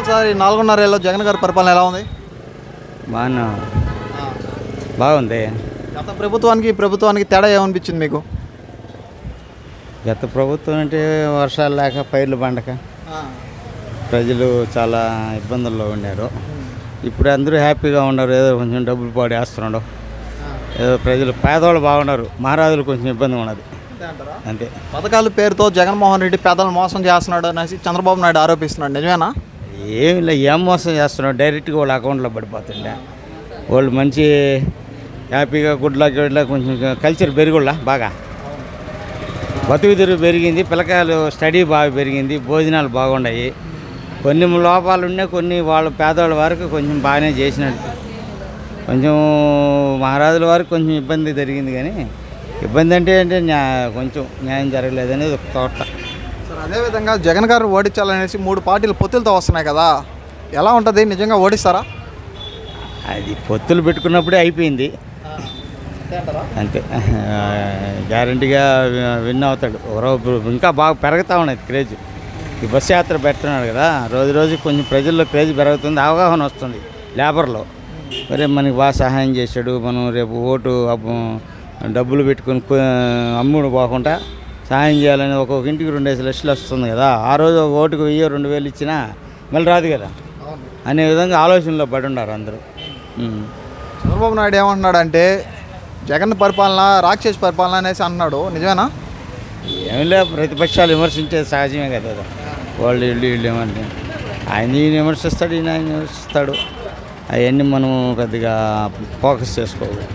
ఉంది సార్ ఈ నాలుగున్నర ఏళ్ళలో జగన్ గారి పరిపాలన ఎలా ఉంది? బాగా బాగుంది. గత ప్రభుత్వానికి ప్రభుత్వానికి తేడా ఏమనిపించింది మీకు? గత ప్రభుత్వం అంటే వర్షాలు లేక పైర్లు పండక. ప్రజలు చాలా ఇబ్బందుల్లో ఉన్నారు. ఇప్పుడు అందరూ హ్యాపీగా ఉన్నారు. ఏదో కొంచెం డబ్బులు పాడు వేస్తున్నాడు ఏదో ప్రజలు పేదవాళ్ళు బాగున్నారు. మహారాజులు కొంచెం ఇబ్బంది ఉన్నది. అంతే. పథకాల పేరుతో జగన్మోహన్ రెడ్డి పేదలను మోసం చేస్తున్నాడు అనేసి చంద్రబాబు నాయుడు ఆరోపిస్తున్నాడు. నిజమేనా? ఏమి లే ఏం మోసం చేస్తున్నావు? డైరెక్ట్గా వాళ్ళ అకౌంట్లో పడిపోతుండే. వాళ్ళు మంచి హ్యాపీగా గుడ్లా గుడ్లా కొంచెం కల్చర్ పెరుగుళ్ళ బాగా? బతుకు పెరిగింది పిల్లకాయలు స్టడీ బాగా పెరిగింది భోజనాలు బాగున్నాయి కొన్ని లోపాలు ఉన్నాయి కొన్ని వాళ్ళు పేదవాళ్ళ వరకు కొంచెం బాగానే చేసినట్టు. కొంచెం మహారాజుల వారికి కొంచెం ఇబ్బంది జరిగింది కానీ ఇబ్బంది అంటే అంటే కొంచెం న్యాయం జరగలేదనేది ఒక తోట. సార్ అదేవిధంగా జగన్ గారు ఓడించాలనేసి మూడు పార్టీలు పొత్తులతో వస్తున్నాయి కదా. ఎలా ఉంటుంది? నిజంగా ఓడిస్తారా? అది పొత్తులు పెట్టుకున్నప్పుడే అయిపోయింది. అంతే. గ్యారంటీగా విన్ అవుతాడు. ఇంకా బాగా పెరుగుతూ ఉన్నది క్రేజ్. ఈ బస్ యాత్ర పెడుతున్నాడు కదా. రోజు రోజు కొంచెం ప్రజల్లో క్రేజ్ పెరుగుతుంది అవగాహన వస్తుంది లేబర్లో. మరి మనకి బాగా సహాయం చేశాడు. మనం రేపు ఓటు అబ్బ- డబ్బులు పెట్టుకొని అమ్ముడు పోకుండా సహాయం చేయాలని ఒక్కొక్క ఇంటికి రెండేసి లక్షలు వస్తుంది కదా. ఆ రోజు ఓటుకు వెయ్యి రెండు వేలు ఇచ్చినా మళ్ళీ రాదు కదా. అనే విధంగా ఆలోచనలో పడి ఉన్నారు అందరూ. చంద్రబాబు నాయుడు ఏమంటున్నాడు అంటే జగన్ పరిపాలన రాక్షస పరిపాలన అనేసి అన్నాడు. నిజమేనా? ఏం లేదు ప్రతిపక్షాలు విమర్శించేది సహజమే కదా. వాళ్ళు వీళ్ళు వీళ్ళు ఏమంటే ఆయన ఈయన విమర్శిస్తాడు ఈయన ఆయన విమర్శిస్తాడు. అవన్నీ మనం పెద్దగా ఫోకస్ చేసుకోవాలి